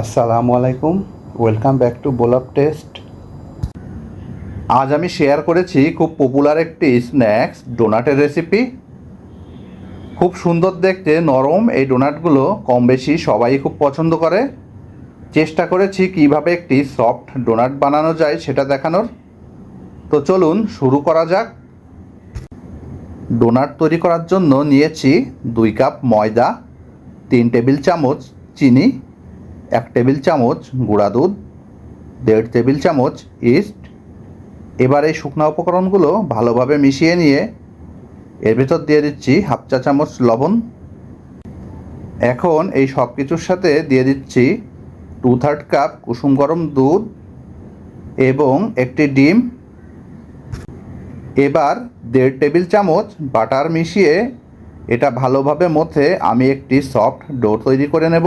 আসসালামু আলাইকুম। Welcome back to বোলাপ টেস্ট আজ আমি শেয়ার করেছি খুব পপুলার একটি স্ন্যাক্স ডোনাটের রেসিপি খুব সুন্দর দেখতে, নরম। এই ডোনাটগুলো কম বেশি সবাই খুব পছন্দ করে। চেষ্টা করেছি কীভাবে একটি সফট ডোনাট বানানো যায় সেটা দেখানোর। তো চলুন শুরু করা যাক। ডোনাট তৈরি করার জন্য নিয়েছি দুই কাপ ময়দা, তিন টেবিল চামচ চিনি। এক টেবিল চামচ গুঁড়া দুধ, দেড় টেবিল চামচ ইস্ট। এবার এই শুকনো উপকরণগুলো ভালোভাবে মিশিয়ে নিয়ে এর ভেতর দিয়ে দিচ্ছি হাফ চা চামচ লবণ। এখন এই সব কিছুর সাথে দিয়ে দিচ্ছি টু থার্ড কাপ কুসুম গরম দুধ এবং একটি ডিম। এবার দেড় টেবিল চামচ বাটার মিশিয়ে এটা ভালোভাবে মথে আমি একটি সফট ডো তৈরি করে নেব।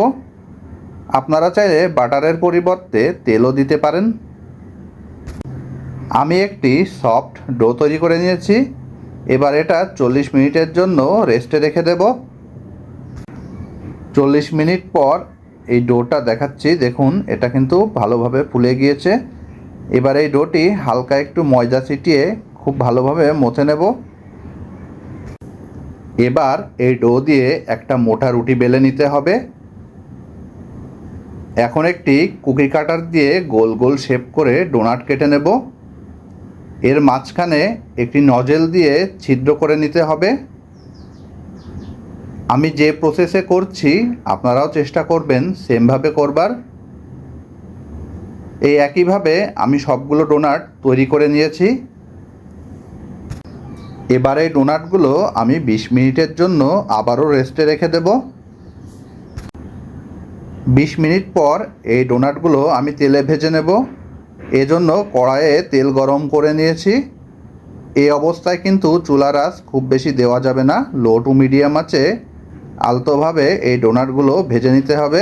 আপনারা চাইলে বাটারের পরিবর্তে তেলও দিতে পারেন। আমি একটি সফট ডো তৈরি করে নিয়েছি। এবার এটা চল্লিশ মিনিটের জন্য রেস্টে রেখে দেব। চল্লিশ মিনিট পর এই ডোটা দেখাচ্ছি। দেখুন, এটা কিন্তু ভালোভাবে ফুলে গিয়েছে। এবার এই ডোটি হালকা একটু ময়দা ছিটিয়ে খুব ভালোভাবে মথে নেব। এবার এই ডো দিয়ে একটা মোটা রুটি বেলে নিতে হবে। এখন একটি কুকি কাটার দিয়ে গোল গোল শেপ করে ডোনাট কেটে নেব। এর মাঝখানে একটি নজেল দিয়ে ছিদ্র করে নিতে হবে। আমি যে প্রসেসে করছি, আপনারাও চেষ্টা করবেন সেমভাবে করবার। এই একইভাবে আমি সবগুলো ডোনাট তৈরি করে নিয়েছি। এবারে ডোনাটগুলো আমি বিশ মিনিটের জন্য আবারও রেস্টে রেখে দেব। বিশ মিনিট পর এই ডোনাটগুলো আমি তেলে ভেজে নেব। এজন্য কড়াইয়ে তেল গরম করে নিয়েছি। এই অবস্থায় কিন্তু চুলার আঁচ খুব বেশি দেওয়া যাবে না, লো টু মিডিয়াম আছে আলতোভাবে এই ডোনাটগুলো ভেজে নিতে হবে।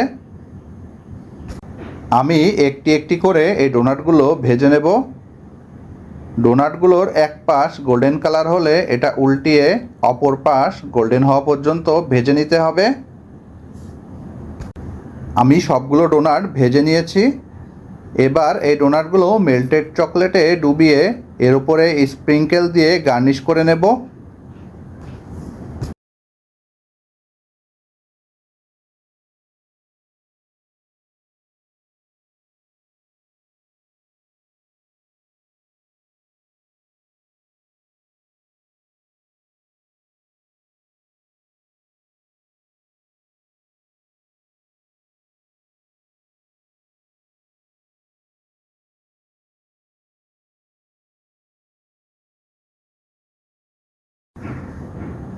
আমি একটি একটি করে এই ডোনাটগুলো ভেজে নেব। ডোনাটগুলোর এক পাশ গোল্ডেন কালার হলে এটা উল্টিয়ে অপর পাশ গোল্ডেন হওয়া পর্যন্ত ভেজে নিতে হবে। আমি সবগুলো ডোনাট ভেজে নিয়েছি। এবার এই ডোনাটগুলো মেল্টেড চকলেটে ডুবিয়ে এর উপরে স্প্রিঙ্কেল দিয়ে গার্নিশ করে নেব।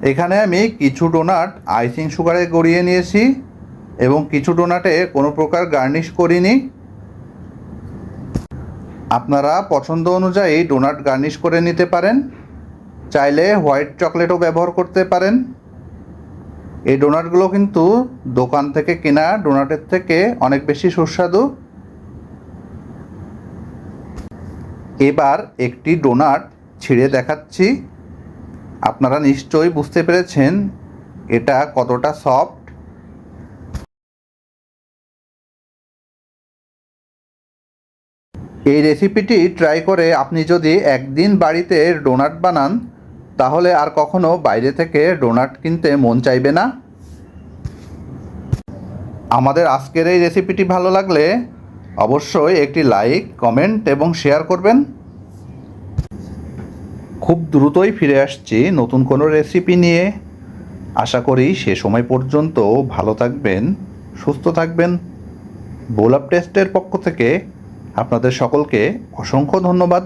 এখানে আমি কিছু ডোনাট আইসিং সুগারে গড়িয়ে নিয়েছি এবং কিছু ডোনাটে কোনো প্রকার গার্নিশ করিনি। আপনারা পছন্দ অনুযায়ী ডোনাট গার্নিশ করে নিতে পারেন। চাইলে হোয়াইট চকলেটও ব্যবহার করতে পারেন। এই ডোনাটগুলো কিন্তু দোকান থেকে কেনা, ডোনাটের থেকে অনেক বেশি সুস্বাদু। এবার একটি ডোনাট ছিঁড়ে দেখাচ্ছি। আপনারা নিশ্চয়ই বুঝতে পেরেছেন এটা কতটা সফট এই রেসিপিটি ট্রাই করে আপনি যদি একদিন বাড়িতে ডোনাট বানান, তাহলে আর কখনো বাইরে থেকে ডোনাট কিনতে মন চাইবে না। আমাদের আজকের এই রেসিপিটি ভালো লাগলে অবশ্যই একটি লাইক কমেন্ট এবং শেয়ার করবেন। খুব দ্রুতই ফিরে আসছি নতুন কোনো রেসিপি নিয়ে। আশা করি সে সময় পর্যন্ত ভালো থাকবেন, সুস্থ থাকবেন। বোলাপ টেস্টের পক্ষ থেকে আপনাদের সকলকে অসংখ্য ধন্যবাদ।